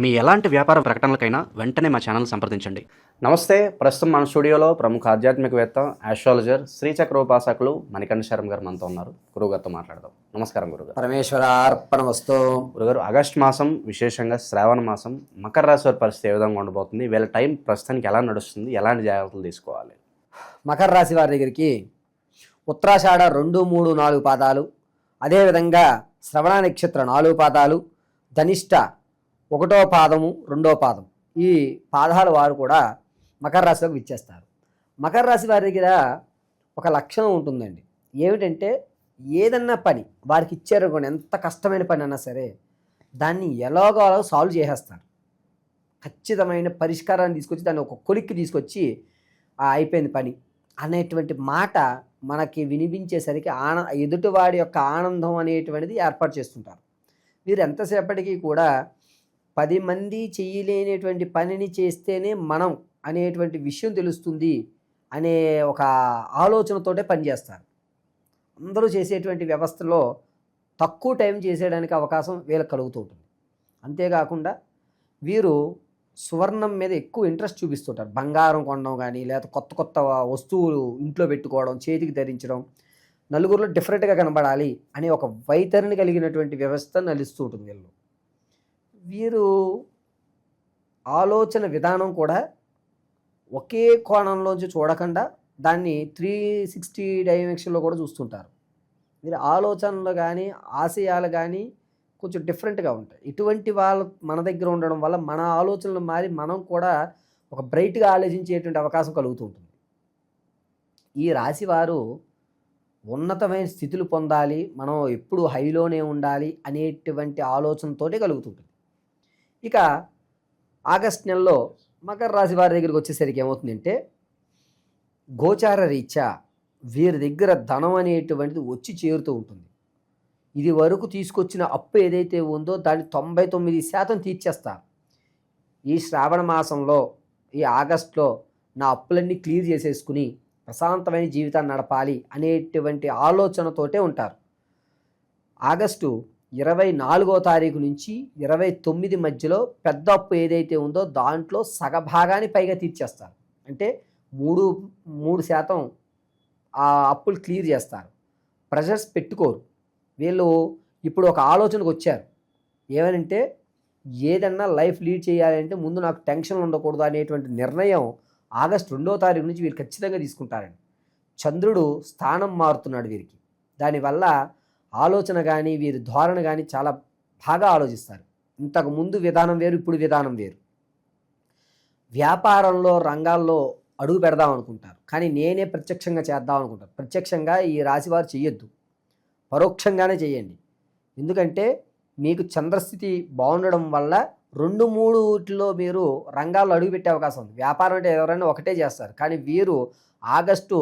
మీ ఎలాంటి వ్యాపార ప్రకటనలకైనా వెంటనే మా ఛానల్ సంప్రదించండి. నమస్తే ప్రస్తుతం మన స్టూడియోలో ప్రముఖ ఆధ్యాత్మికవేత్త ఆస్ట్రాలజర్ శ్రీచక్ర ఉపాసకులు మణికంఠ శర్మ గారు మనతో ఉన్నారు. గురుగారితో మాట్లాడదాం. నమస్కారం గురుగారు పరమేశ్వరార్పణమస్తు గురుగారు ఆగస్ట్ మాసం విశేషంగా శ్రావణ మాసం మకర రాశి వారి పరిస్థితి ఏ విధంగా ఉండబోతుంది? వీళ్ళ టైం ప్రస్తుతానికి ఎలా నడుస్తుంది? ఎలాంటి జాగ్రత్తలు తీసుకోవాలి? మకర రాశి వారి దగ్గరికి ఉత్తరాషాఢ రెండు మూడు నాలుగు పాదాలు అదేవిధంగా శ్రవణ నక్షత్ర నాలుగు పాదాలు ధనిష్ట ఒకటో పాదము రెండో పాదం ఈ పాదాల వారు కూడా మకర రాశిలోకి విచ్చేస్తారు. మకర రాశి వారి దగ్గర ఒక లక్షణం ఉంటుందండి. ఏమిటంటే ఏదన్నా పని వారికి ఇచ్చారు కూడా ఎంత కష్టమైన పని అన్నా సరే దాన్ని ఎలాగో సాల్వ్ చేసేస్తారు. ఖచ్చితమైన పరిష్కారాన్ని తీసుకొచ్చి దాన్ని ఒక కొలిక్కి తీసుకొచ్చి అయిపోయింది పని అనేటువంటి మాట మనకి వినిపించేసరికి ఆన ఎదుటివాడి యొక్క ఆనందం అనేటువంటిది ఏర్పాటు చేస్తుంటారు. వీరు ఎంతసేపటికి కూడా పది మంది చేయలేనటువంటి పనిని చేస్తేనే మనం అనేటువంటి విషయం తెలుస్తుంది అనే ఒక ఆలోచనతోటే పనిచేస్తారు. అందరూ చేసేటువంటి వ్యవస్థలో తక్కువ టైం చేసేయడానికి అవకాశం వీళ్ళకి కలుగుతూ ఉంటుంది. అంతేకాకుండా వీరు సువర్ణం మీద ఎక్కువ ఇంట్రెస్ట్ చూపిస్తుంటారు. బంగారం కొనడం కానీ లేదా కొత్త కొత్త వస్తువులు ఇంట్లో పెట్టుకోవడం చేతికి ధరించడం నలుగురిలో డిఫరెంట్గా కనబడాలి అనే ఒక వైతరిని కలిగినటువంటి వ్యవస్థ నలుస్తూ ఉంటుంది వీళ్ళు. వీరు ఆలోచన విధానం కూడా ఒకే కోణంలోంచి చూడకుండా దాన్ని త్రీ సిక్స్టీ డైమెన్షన్లో కూడా చూస్తుంటారు. వీరి ఆలోచనలు కానీ ఆశయాలు కానీ కొంచెం డిఫరెంట్గా ఉంటాయి. ఇటువంటి వాళ్ళు మన దగ్గర ఉండడం వల్ల మన ఆలోచనలు మారి మనం కూడా ఒక బ్రైట్గా ఆలోచించేటువంటి అవకాశం కలుగుతూ ఉంటుంది. ఈ రాశి వారు ఉన్నతమైన స్థితులు పొందాలి మనం ఎప్పుడు హైలోనే ఉండాలి అనేటువంటి ఆలోచనతోటే కలుగుతుంటుంది ఇక ఆగస్ట్ నెలలో మకర రాశి వారి దగ్గరికి వచ్చేసరికి ఏమవుతుందంటే గోచార రీత్యా వీరి దగ్గర ధనం అనేటువంటిది వచ్చి చేరుతూ ఉంటుంది. ఇది వరకు తీసుకొచ్చిన అప్పు ఏదైతే ఉందో దాన్ని తొంభై తొమ్మిది శాతం తీర్చేస్తారు. ఈ శ్రావణ మాసంలో ఈ ఆగస్ట్లో నా అప్పులన్నీ క్లియర్ చేసేసుకుని ప్రశాంతమైన జీవితాన్ని నడపాలి అనేటువంటి ఆలోచనతోటే ఉంటారు. ఆగస్టు ఇరవై నాలుగో తారీఖు నుంచి ఇరవై తొమ్మిది మధ్యలో పెద్ద అప్పు ఏదైతే ఉందో దాంట్లో సగభాగాన్ని పైగా తీర్చేస్తారు. అంటే మూడు మూడు శాతం ఆ అప్పులు క్లియర్ చేస్తారు. ప్రెషర్స్ పెట్టుకోరు. వీళ్ళు ఇప్పుడు ఒక ఆలోచనకు వచ్చారు. ఏమనంటే ఏదన్నా లైఫ్ లీడ్ చేయాలంటే ముందు నాకు టెన్షన్ ఉండకూడదు అనేటువంటి నిర్ణయం ఆగస్ట్ రెండో తారీఖు నుంచి వీరు ఖచ్చితంగా తీసుకుంటారండి. చంద్రుడు స్థానం మారుతున్నాడు వీరికి. దానివల్ల ఆలోచన కానీ వీరి ధోరణ కానీ చాలా బాగా ఆలోచిస్తారు. ఇంతకు ముందు విధానం వేరు ఇప్పుడు విధానం వేరు. వ్యాపారంలో రంగాల్లో అడుగు పెడదాం అనుకుంటారు. కానీ నేనే ప్రత్యక్షంగా చేద్దాం అనుకుంటారు ప్రత్యక్షంగా ఈ రాశివారు చెయ్యొద్దు. పరోక్షంగానే చేయండి ఎందుకంటే మీకు చంద్రస్థితి బాగుండడం వల్ల రెండు మూడు వీటిలో మీరు రంగాల్లో అడుగుపెట్టే అవకాశం ఉంది. వ్యాపారం అంటే ఎవరైనా ఒకటే చేస్తారు. కానీ వీరు ఆగస్టు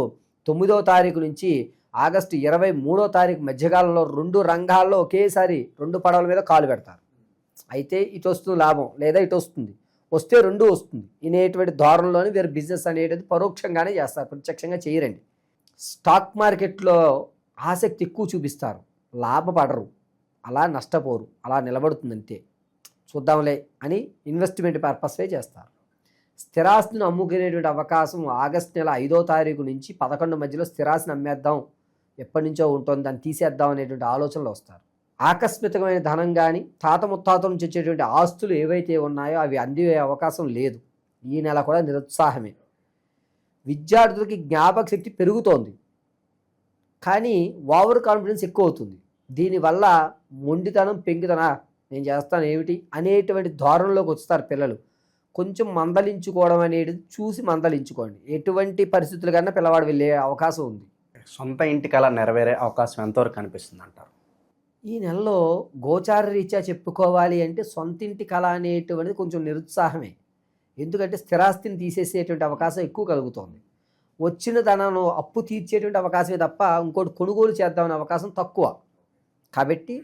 తొమ్మిదో తారీఖు నుంచి ఆగస్టు ఇరవై మూడో తారీఖు మధ్యకాలంలో రెండు రంగాల్లో ఒకేసారి రెండు పడవల మీద కాలు పెడతారు. అయితే ఇటు వస్తుంది లాభం లేదా ఇటు వస్తుంది. వస్తే రెండు వస్తుంది. ఇనేటువంటి ధోరణిలోనే వీరు బిజినెస్ అనేది పరోక్షంగానే చేస్తారు. ప్రత్యక్షంగా చేయరండి. స్టాక్ మార్కెట్లో ఆసక్తి ఎక్కువ చూపిస్తారు. లాభపడరు. అలా నష్టపోరు. అలా నిలబడుతుంది అంతే చూద్దాంలే అని ఇన్వెస్ట్మెంట్ పర్పస్వే చేస్తారు. స్థిరాస్తిని అమ్ముకునేటువంటి అవకాశం ఆగస్ట్ నెల ఐదో తారీఖు నుంచి పదకొండు మధ్యలో స్థిరాస్తిని అమ్మేద్దాం ఎప్పటి నుంచో ఉంటుంది. దాన్ని తీసేద్దాం అనేటువంటి ఆలోచనలు వస్తారు. ఆకస్మికమైన ధనం కానీ తాత ముత్తాతల నుంచి వచ్చేటువంటి ఆస్తులు ఏవైతే ఉన్నాయో అవి అందే అవకాశం లేదు. ఈ నెల కూడా నిరుత్సాహమే. విద్యార్థులకి జ్ఞాపక శక్తి పెరుగుతోంది. కానీ ఓవర్ కాన్ఫిడెన్స్ ఎక్కువ అవుతుంది దీనివల్ల మొండితనం పెంకితన నేను చేస్తాను ఏమిటి అనేటువంటి ధోరణిలోకి వస్తారు పిల్లలు. కొంచెం మందలించుకోవడం అనేది చూసి మందలించుకోండి. ఎటువంటి పరిస్థితులు కన్నా పిల్లవాడు వెళ్ళే అవకాశం ఉంది. సొంత ఇంటికి అలా నెరవేరే అవకాశం ఎంతవరకు కనిపిస్తుంది అంటారు ఈ నెలలో గోచార రీత్యా చెప్పుకోవాలి అంటే సొంతింటి కళ అనేటువంటిది కొంచెం నిరుత్సాహమే. ఎందుకంటే స్థిరాస్తిని తీసేసేటువంటి అవకాశం ఎక్కువ కలుగుతోంది. వచ్చిన ధనను అప్పు తీర్చేటువంటి అవకాశమే తప్ప ఇంకోటి కొనుగోలు చేద్దామనే అవకాశం తక్కువ. కాబట్టి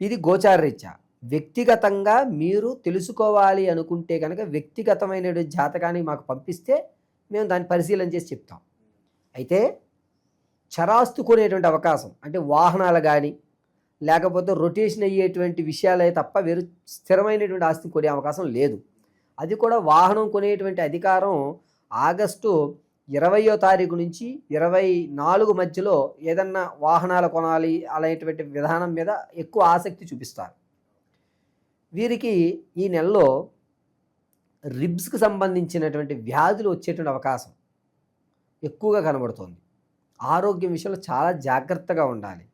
ఇది గోచార రీత్యా. వ్యక్తిగతంగా మీరు తెలుసుకోవాలి అనుకుంటే కనుక వ్యక్తిగతమైన జాతకాన్ని మాకు పంపిస్తే మేము దాన్ని పరిశీలన చేసి చెప్తాం. అయితే చరాస్తు కొనేటువంటి అవకాశం. అంటే వాహనాలు కానీ లేకపోతే రొటేషన్ అయ్యేటువంటి విషయాలే తప్ప వేరు స్థిరమైనటువంటి ఆస్తి కొనే అవకాశం లేదు. అది కూడా వాహనం కొనేటువంటి అధికారం ఆగస్టు ఇరవయో తారీఖు నుంచి ఇరవై నాలుగు మధ్యలో ఏదన్నా వాహనాలు కొనాలి అనేటువంటి విధానం మీద ఎక్కువ ఆసక్తి చూపిస్తారు. వీరికి ఈ నెలలో రిబ్స్కి సంబంధించినటువంటి వ్యాధులు వచ్చేటువంటి అవకాశం ఎక్కువగా కనబడుతోంది. ఆరోగ్యం విషయంలో చాలా జాగ్రత్తగా ఉండాలి.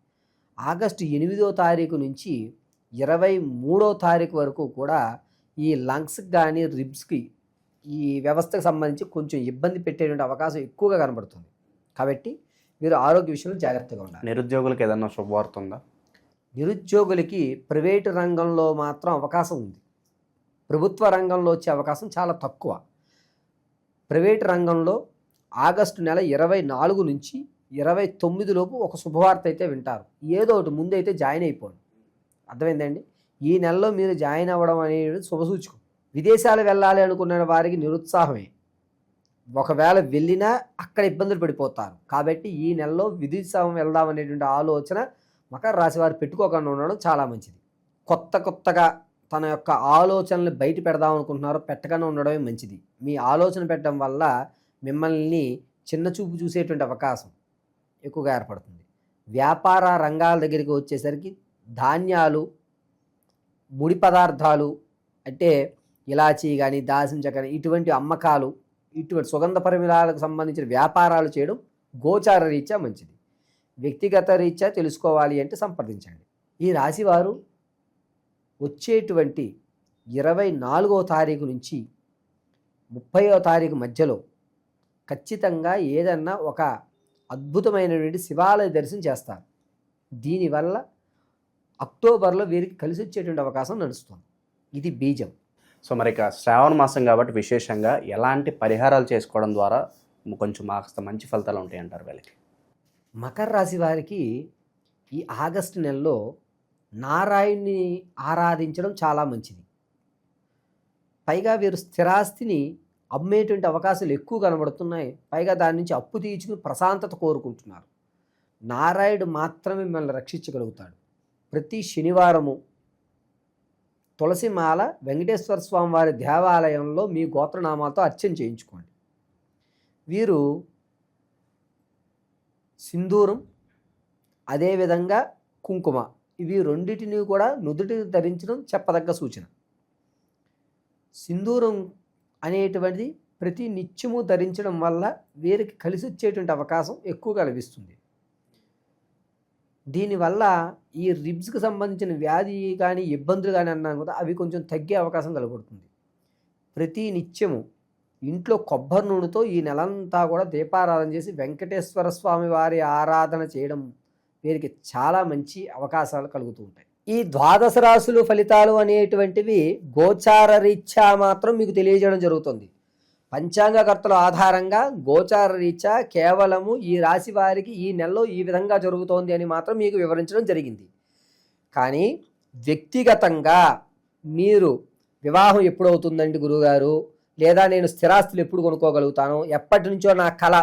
ఆగస్టు ఎనిమిదో తారీఖు నుంచి ఇరవై మూడో తారీఖు వరకు కూడా ఈ లంగ్స్కి కానీ రిబ్స్కి ఈ వ్యవస్థకు సంబంధించి కొంచెం ఇబ్బంది పెట్టేటువంటి అవకాశం ఎక్కువగా కనబడుతుంది. కాబట్టి మీరు ఆరోగ్య విషయంలో జాగ్రత్తగా ఉండాలి. నిరుద్యోగులకు ఏదన్నా శుభవార్త ఉందా? నిరుద్యోగులకి ప్రైవేటు రంగంలో మాత్రం అవకాశం ఉంది. ప్రభుత్వ రంగంలో వచ్చే అవకాశం చాలా తక్కువ. ప్రైవేటు రంగంలో ఆగస్టు నెల ఇరవై నాలుగు నుంచి ఇరవై తొమ్మిది లోపు ఒక శుభవార్త అయితే వింటారు. ఏదో ఒకటి ముందైతే జాయిన్ అయిపోండి. అర్థమైందండి? ఈ నెలలో మీరు జాయిన్ అవ్వడం అనేది శుభసూచకం. విదేశాలు వెళ్ళాలి అనుకున్న వారికి నిరుత్సాహమే. ఒకవేళ వెళ్ళినా అక్కడ ఇబ్బందులు పడిపోతారు. కాబట్టి ఈ నెలలో విదేశం వెళ్దాం అనేటువంటి ఆలోచన మకర రాశి వారు పెట్టుకోకుండా ఉండడం చాలా మంచిది. కొత్త కొత్తగా తన యొక్క ఆలోచనలు బయట పెడదాం అనుకుంటున్నారో పెట్టకుండా ఉండడమే మంచిది. మీ ఆలోచన పెట్టడం వల్ల మిమ్మల్ని చిన్న చూపు చూసేటువంటి అవకాశం. ఎక్కువగా ఏర్పడుతుంది. వ్యాపార రంగాల దగ్గరికి వచ్చేసరికి ధాన్యాలు ముడి పదార్థాలు అంటే ఇలాచీ కానీ దాల్చిన కానీ ఇటువంటి అమ్మకాలు ఇటువంటి సుగంధ పరిమళాలకు సంబంధించిన వ్యాపారాలు చేయడం గోచార రీత్యా మంచిది. వ్యక్తిగత రీత్యా తెలుసుకోవాలి అంటే సంప్రదించండి. ఈ రాశివారు వచ్చేటువంటి ఇరవై నాలుగో తారీఖు నుంచి ముప్పైవ తారీఖు మధ్యలో ఖచ్చితంగా ఏదన్నా ఒక అద్భుతమైనటువంటి శివాలయ దర్శనం చేస్తారు. దీనివల్ల అక్టోబర్లో వీరికి కలిసి వచ్చేటువంటి అవకాశం నడుస్తుంది. ఇది బీజం. సో మరి ఇక శ్రావణ మాసం కాబట్టి విశేషంగా ఎలాంటి పరిహారాలు చేసుకోవడం ద్వారా కొంచెం మాకు మంచి ఫలితాలు ఉంటాయి అంటారు వీళ్ళకి? మకర రాశి వారికి ఈ ఆగస్టు నెలలో నారాయణ్ణి ఆరాధించడం చాలా మంచిది. పైగా వీరు స్థిరాస్తిని అమ్మేటువంటి అవకాశాలు ఎక్కువ కనబడుతున్నాయి. పైగా దాని నుంచి అప్పు తీర్చుకుని ప్రశాంతత కోరుకుంటున్నారు. నారాయుడు మాత్రమే మిమ్మల్ని రక్షించగలుగుతాడు. ప్రతి శనివారము తులసిమాల వెంకటేశ్వర స్వామి వారి దేవాలయంలో మీ గోత్రనామాలతో అర్చన చేయించుకోండి. వీరు సింధూరం అదేవిధంగా కుంకుమ. ఇవి రెండింటిని కూడా నుదుటి ధరించడం చెప్పదగ్గ సూచన. సింధూరం అనేటువంటిది ప్రతి నిత్యము ధరించడం వల్ల వీరికి కలిసి వచ్చేటువంటి అవకాశం ఎక్కువగా లభిస్తుంది. దీనివల్ల ఈ రిబ్స్కి సంబంధించిన వ్యాధి కానీ ఇబ్బందులు కానీ అన్నాను కదా అవి కొంచెం తగ్గే అవకాశం కలగడుతుంది. ప్రతి నిత్యము ఇంట్లో కొబ్బరి నూనెతో ఈ నెలంతా కూడా దీపారాధన చేసి వెంకటేశ్వర స్వామి వారి ఆరాధన చేయడం వీరికి చాలా మంచి అవకాశాలు కలుగుతూ ఉంటాయి. ఈ ద్వాదశ రాశులు ఫలితాలు అనేటువంటివి గోచార రీత్యా మాత్రం మీకు తెలియజేయడం జరుగుతుంది. పంచాంగకర్తల ఆధారంగా గోచార రీత్యా కేవలము ఈ రాశి వారికి ఈ నెలలో ఈ విధంగా జరుగుతోంది అని మాత్రం మీకు వివరించడం జరిగింది. కానీ వ్యక్తిగతంగా మీరు వివాహం ఎప్పుడు అవుతుందండి గురుగారు? లేదా నేను స్థిరాస్తులు ఎప్పుడు కొనుక్కోగలుగుతాను? ఎప్పటి నుంచో నా కళ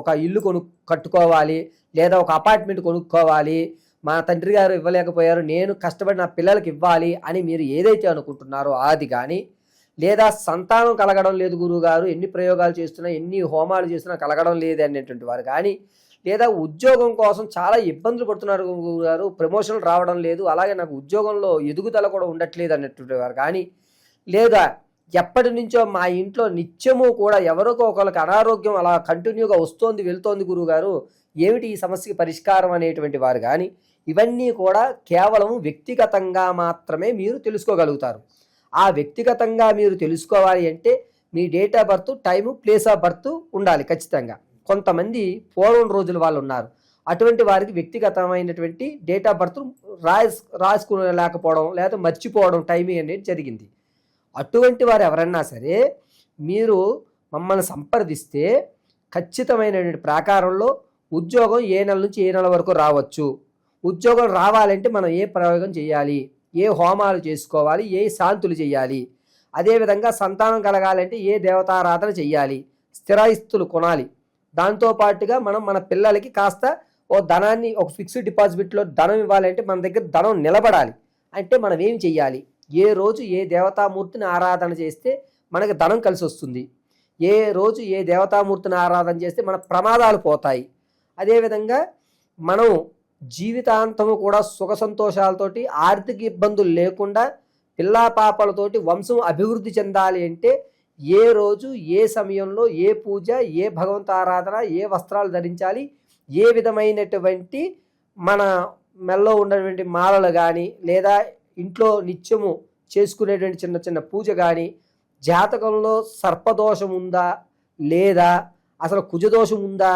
ఒక ఇల్లు కొను కట్టుకోవాలి లేదా ఒక అపార్ట్మెంట్ కొనుక్కోవాలి. మా తండ్రి గారు ఇవ్వలేకపోయారు నేను కష్టపడి నా పిల్లలకి ఇవ్వాలి అని మీరు ఏదైతే అనుకుంటున్నారో అది కానీ లేదా సంతానం కలగడం లేదు గురువుగారు ఎన్ని ప్రయోగాలు చేస్తున్నా ఎన్ని హోమాలు చేస్తున్నా కలగడం లేదు అనేటువంటి వారు కానీ లేదా ఉద్యోగం కోసం చాలా ఇబ్బందులు పడుతున్నారు గురుగారు ప్రమోషన్లు రావడం లేదు అలాగే నాకు ఉద్యోగంలో ఎదుగుదల కూడా ఉండట్లేదు అన్నటువంటి వారు కానీ లేదా ఎప్పటి నుంచో మా ఇంట్లో నిత్యము కూడా ఎవరికో ఒకరికి అనారోగ్యం అలా కంటిన్యూగా వస్తోంది వెళ్తోంది గురువుగారు ఏమిటి ఈ సమస్యకి పరిష్కారం అనేటువంటి వారు కానీ ఇవన్నీ కూడా కేవలం వ్యక్తిగతంగా మాత్రమే మీరు తెలుసుకోగలుగుతారు. ఆ వ్యక్తిగతంగా మీరు తెలుసుకోవాలి అంటే మీ date of birth time place of birth ఉండాలి ఖచ్చితంగా. కొంతమంది పూర్వం రోజుల వాళ్ళు ఉన్నారు. అటువంటి వారికి వ్యక్తిగతమైనటువంటి డేట్ ఆఫ్ బర్త్ రాస్ రాసుకోలేకపోవడం లేదా మర్చిపోవడం టైమింగ్ అనేది జరిగింది. అటువంటి వారు ఎవరన్నా సరే మీరు మమ్మల్ని సంప్రదిస్తే ఖచ్చితమైనటువంటి ప్రాకారంలో ఉద్యోగం ఏ నెల నుంచి ఏ నెల వరకు రావచ్చు. ఉద్యోగం రావాలంటే మనం ఏ ప్రయోగం చేయాలి? ఏ హోమాలు చేసుకోవాలి? ఏ శాంతులు చేయాలి? అదేవిధంగా సంతానం కలగాలంటే ఏ దేవతారాధన చేయాలి? స్థిరాస్తులు కొనాలి. దాంతోపాటుగా మనం మన పిల్లలకి కాస్త ఓ ధనాన్ని ఒక ఫిక్స్డ్ డిపాజిట్లో ధనం ఇవ్వాలంటే మన దగ్గర ధనం నిలబడాలి. అంటే మనం ఏం చెయ్యాలి ఏ రోజు ఏ దేవతామూర్తిని ఆరాధన చేస్తే మనకి ధనం కలిసి వస్తుంది. ఏ రోజు ఏ దేవతామూర్తిని ఆరాధన చేస్తే మన ప్రమాదాలు పోతాయి. అదేవిధంగా మనం జీవితాంతము కూడా సుఖ సంతోషాలతోటి ఆర్థిక ఇబ్బందులు లేకుండా పిల్లా పాపలతోటి వంశం అభివృద్ధి చెందాలి అంటే ఏ రోజు ఏ సమయంలో ఏ పూజ ఏ భగవంత ఆరాధన ఏ వస్త్రాలు ధరించాలి ఏ విధమైనటువంటి మన మెల్లో ఉన్నటువంటి మాలలు కానీ లేదా ఇంట్లో నిత్యము చేసుకునేటువంటి చిన్న చిన్న పూజ కానీ జాతకంలో సర్పదోషం ఉందా లేదా అసలు కుజదోషం ఉందా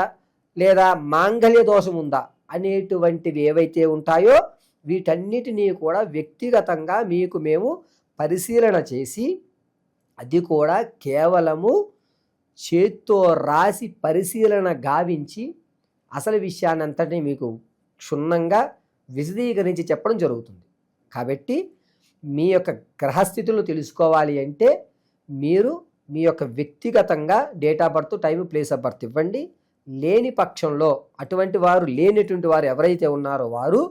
లేదా మాంగళ్య దోషం ఉందా అనేటువంటివి ఏవైతే ఉంటాయో వీటన్నిటినీ కూడా వ్యక్తిగతంగా మీకు మేము పరిశీలన చేసి అది కూడా కేవలము చేత్తో రాసి పరిశీలన గావించి అసలు విషయాన్నంతటినీ మీకు క్షుణ్ణంగా విశదీకరించి చెప్పడం జరుగుతుంది. కాబట్టి మీ యొక్క గ్రహస్థితులను తెలుసుకోవాలి అంటే మీరు మీ యొక్క వ్యక్తిగతంగా date of birth time place of birth ఇవ్వండి. లేని పక్షంలో అటువంటి వారు లేనటువంటి వారు ఎవరైతే ఉన్నారో వారు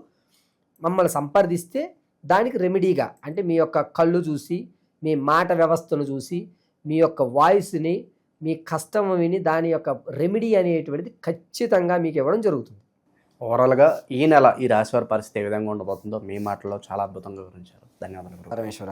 మమ్మల్ని సంప్రదిస్తే దానికి రెమెడీగా అంటే మీ యొక్క కళ్ళు చూసి మీ మాట వ్యవస్థను చూసి మీ యొక్క వాయిస్ని మీ కష్టం విని దాని యొక్క రెమెడీ అనేటువంటిది ఖచ్చితంగా మీకు ఇవ్వడం జరుగుతుంది ఓవరాల్గా ఈ నెల ఈ రాశివారి పరిస్థితి ఏ విధంగా ఉండబోతుందో మీ మాటల్లో చాలా అద్భుతంగా వివరించారు ధన్యవాదాలు. పరమేశ్వర.